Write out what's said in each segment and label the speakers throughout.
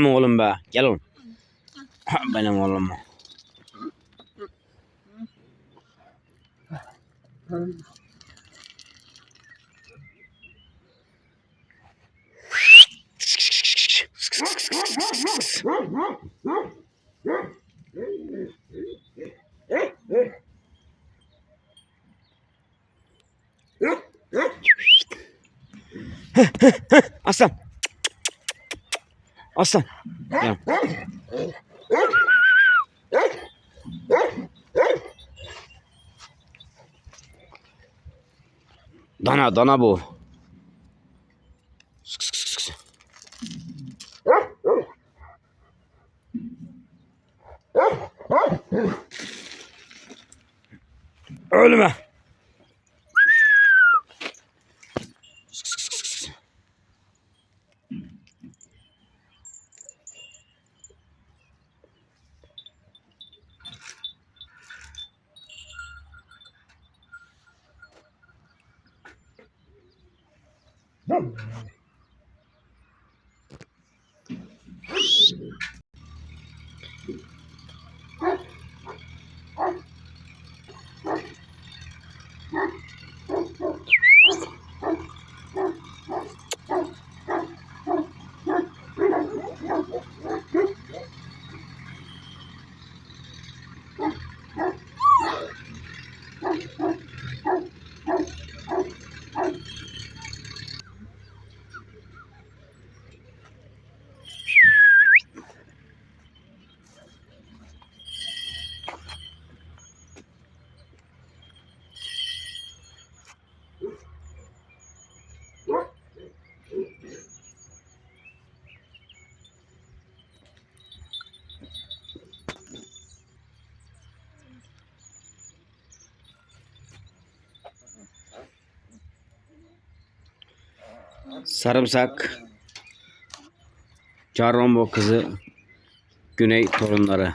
Speaker 1: Mı oğlum be? Gel oğlum. Benim oğlum. Aslan. Aslan. Gel. Dana dana bu. Sık sık sık. Ölme. Oh. Sarımsak. Carrombo kızı. Güney torunları.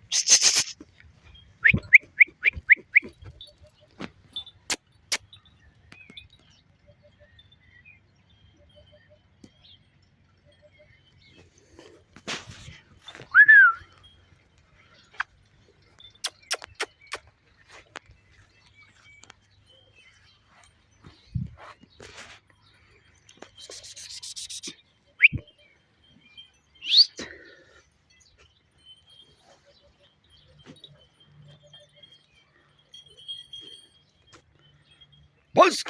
Speaker 1: Bas.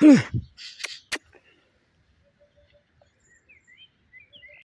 Speaker 1: Hemen.